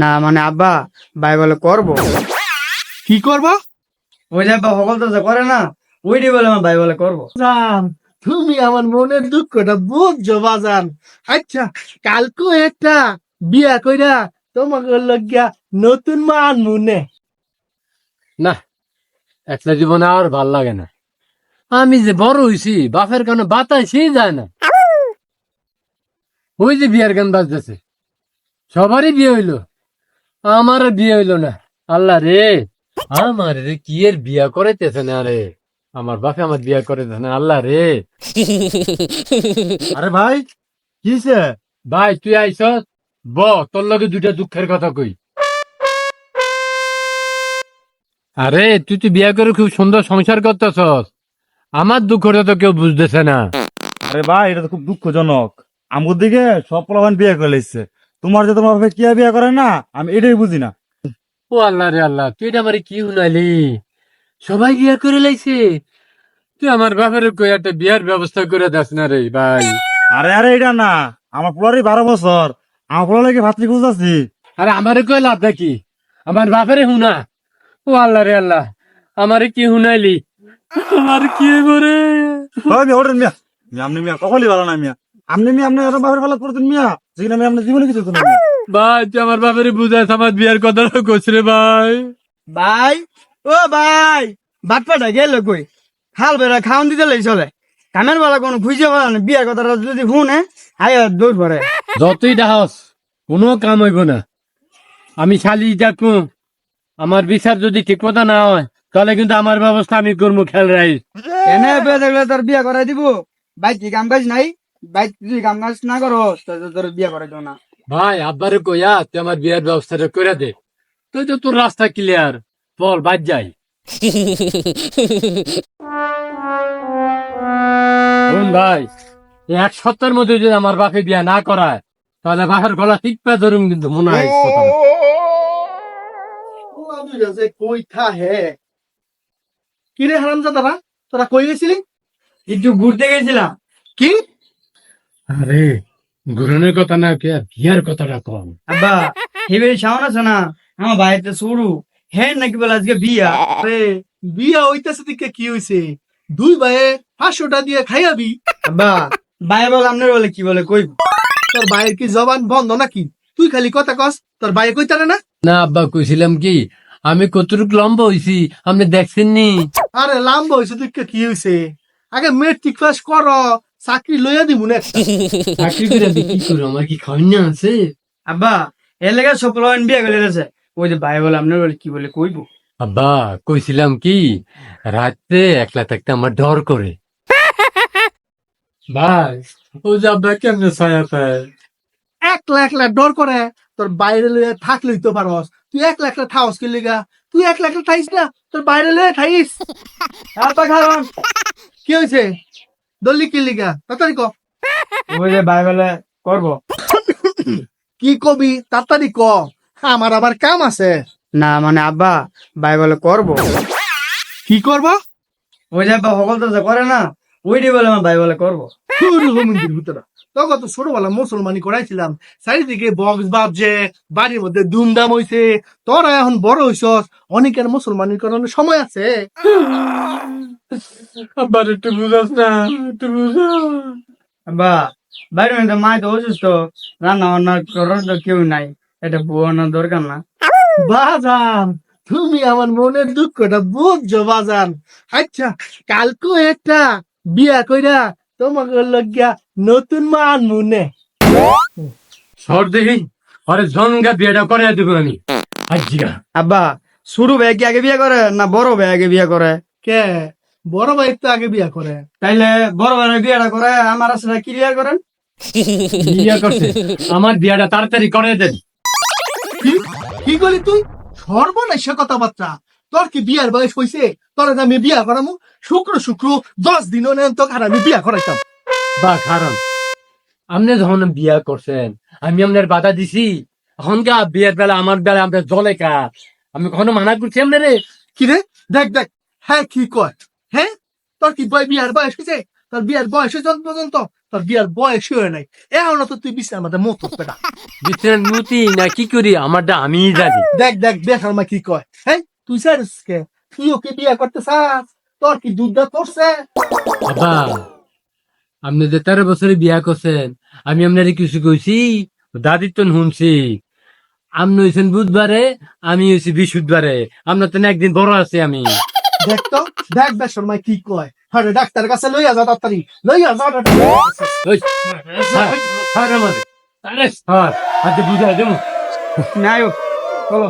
না মানে আব্বা ভাই বলে করব। কি করব? ওই যে আব্বা সকল তো যে করে না ওইটি বলে আমার ভাই বলে করব। জান তুমি আমার মনের দুঃখটা বুঝছ বাজান। আচ্ছা কালকে একটা বিয়া কইরা তোমাকে লগিয়া নতুন মান মনে। না একটা জীবনে আর ভালো লাগে না। আমি যে বড় হইছি বাপের কারণে বাতাসই যায় না। ওই যে বিয়ার গান বাজতেছে। সবারই বিয়ে হইল। আমার বিয়ে হইল না। আল্লাহ রে। আমার রে কি এর বিয়া করাইতেছে না রে? আমার বাপে আমার বিয়া করাইতেছে না আল্লাহ রে। আরে ভাই কিসে ভাই তুই আইস? ব তোর লগে দুইটা দুঃখের কথা কই। আরে তুই তো বিয়া করে খুব সুন্দর সংসার করতেছস। আমার দুঃখটা তো কেউ বুঝতেছে না। আরে ভাই এটা তো খুব দুঃখজনক। আমার দিকে সব পোলাপান বিয়ে করে লেগছে তোমার যে তোমার বাপে কি বিয়া করে না আমি এটাই বুঝি না। ও আল্লাহ রে আল্লাহ তুই এটা আমার কি শুনাইলি সবাই বিয়া করে লাইছে। তুই আমার বাপের কই একটা বিয়ার ব্যবস্থা করে দাস না রে ভাই। আরে আরে এটা না। আমার পোলারই বারো বছর। আমার পোলা লাগে ভাতৃ খুঁজতেছি। আরে আমারে কই লাভ নাকি? আমার বাপেরে হুনা ও আল্লাহ রে আল্লাহ আমারে কি শুনাইলি? আমার কি করে মিয়া ওঠেন মিয়া। মিয়া আপনি মিয়া কখনই ভালো না মিয়া। আপনি মিয়া আপনি আরও বাপের ভালো করতেন মিয়া? যেখানে আমি আপনার জীবনে কিছু না ভাই তুই আমার বাপেরে বুঝাইছ আমার বিয়ার কথাটা কইছ রে ভাই। ভাই ও ভাই পাঠা গেল কই? হাল বেড়া খাওয়ান দিতে লাই চলে। কামের বেলা কোনো খুঁজে পালা না বিয়ার কথাটা যদি শুনে হাই দৌড় পরে। যতই ডাহস কোনো কাম হইব না। আমি শালি ডাকু আমার বিচার যদি ঠিক মতো না হয় তাহলে কিন্তু আমার ব্যবস্থা আমি করব খেল রাই এনে দেখলে তোর বিয়া করাই দিব। ভাই কি কাম কাজ নাই? ভাই তুই কাম কাজ না করো তোর বিয়া করাই দেবো ভাই আব্বারে কইয়া তুই আমার বিয়ের ব্যবস্থাটা করে দে। তুই তো তোর রাস্তা ক্লিয়ার বল বাদ যাই। ভাই এক সপ্তাহের মধ্যে যদি আমার বাপে বিয়া না করায় তাহলে বাপের গলা ঠিক পা ধরুম কিন্তু মনে হয় কই থা হে কিরে হারাম দাদা তোরা কই গেছিলি? একটু ঘুরতে গেছিলাম। কি? আরে ঘুরনের কথা না কে বিয়ার কথাটা কম। আব্বা আছে না? আমার হ্যাঁ নাকি বলে আজকে বিয়া? আরে বিয়া হইতেছে দিকে কি হইছে? দুই ভাইয়ে পাঁচশোটা দিয়ে খাইয়াবি? আব্বা ভাই বলে আপনার বলে কি বলে কই তোর ভাইয়ের কি জবান বন্ধ নাকি? তুই খালি কথা কস তোর ভাইয়ে কইতারে না? না আব্বা কইছিলাম কি আমি কতটুক লম্বা হইছি আপনি দেখছেন নি আরে লাম্বা হয়েছে দিকে কি হইছে? আগে মেট্রিক পাস কর চাকরি লইয়া দিব না। চাকরি করে কি করব আমার কি খাওয়ান আছে? আব্বা এর লেগে সব লোন বিয়া করে দিয়েছে। ওই যে ভাই বলে আপনার বলে কি বলে কইব? আব্বা কইছিলাম কি রাতে একলা থাকতে আমার ডর করে। ভাই ও যে আব্বা কেমনে ছায়া পায়? একলা একলা ডর করে তোর বাইরে লইয়া থাকলেই তো পারস। তুই একলা একলা থাকস কি লিগা? তুই একলা একলা থাইস না তোর বাইরে লইয়া থাইস। আব্বা খারন কি হয়েছে দল্লি কি লিগা? তাড়াতাড়ি ক। ওই যে ভাই বলে কি কবি? তাড়াতাড়ি ক। আমার আবার কাম আছে। না মানে আব্বা ভাই বলে করব। কি করব? ওই যে আব্বা সকল তো যে করে না ওইটি বলে আমার ভাই বলে করব তখন তো ছোটবেলা মুসলমানি করাইছিলাম। চারিদিকে বক্স বাজছে বাড়ির মধ্যে ধুমধাম হইছে। তোরা এখন বড় হইছস অনেকের মুসলমানি করানোর সময় আছে। আব্বার একটু বুঝাস না একটু বুঝা আব্বা বাইরে মধ্যে মাই তো অসুস্থ রান্না বান্না করার তো কেউ নাই এটা বুয়ানোর দরকার না। বাজান তুমি আমার মনের দুঃখটা বুঝছ বাজান। আচ্ছা কালকে একটা বিয়া কইরা তোমাকে লগিয়া নতুন মান মনে। সর দেখি আরে জনগা বিয়েটা করে দেবো আমি। আজিয়া আব্বা শুরু ভাই কি আগে বিয়ে করে না বড় ভাই আগে বিয়ে করে? কে? বড় ভাই তো আগে বিয়া করে। তাইলে বড় ভাই বিয়েটা করে আমার আসলে ক্লিয়ার করেন? বিয়ে করছে। আমার বিয়েটা তাড়াতাড়ি করে দেন। কি? করলি তুই? সর্বনাশ কথাবার্তা। তোর কি বিয়ার বয়স হইছে? তোর আমি বিয়া করামু? শুক্র শুক্র দশ দিন তো আর আমি বিয়া করাইতাম। বা কারণ আপনি যখন বিয়া করছেন আমি আপনার বাধা দিছি। এখন গা বিয়ের বেলা আমার বেলা আপনার জলে কা আমি কখনো মানা করছি আপনারে? কি রে? দেখ দেখ হ্যাঁ কি কয়? হ্যাঁ? তোর কি বয় বিয়ার বয়স হয়েছে? তোর বিয়ার বয়স হয়েছে পর্যন্ত? তোর বিয়ার বয়স হয়ে নাই। এখনও তো তুই বিছানার মধ্যে মতো মুতি না কি করি? আমারটা আমি জানি। দেখ দেখ দেখ আমার কি কয়। হ্যাঁ? তুই চাইছিস কে? তুই ওকে বিয়ে করতে চাস? তোর কি দুধ দাঁত করছে? বাবা আপনি যে তেরো বছরে বিয়া করছেন আমি আপনার কিছু কইছি? দাদির তো শুনছি। আপনি হয়েছেন বুধবারে আমি হয়েছি বৃহস্পতিবারে। আপনার তো একদিন বড় আছে আমি। দেখ তো দেখ দেখ মাই কি কয় আরে ডাক্তার কাছে লইয়া যা তাড়াতাড়ি লইয়া যা আজকে বুঝাই দেবো নায়ক চলো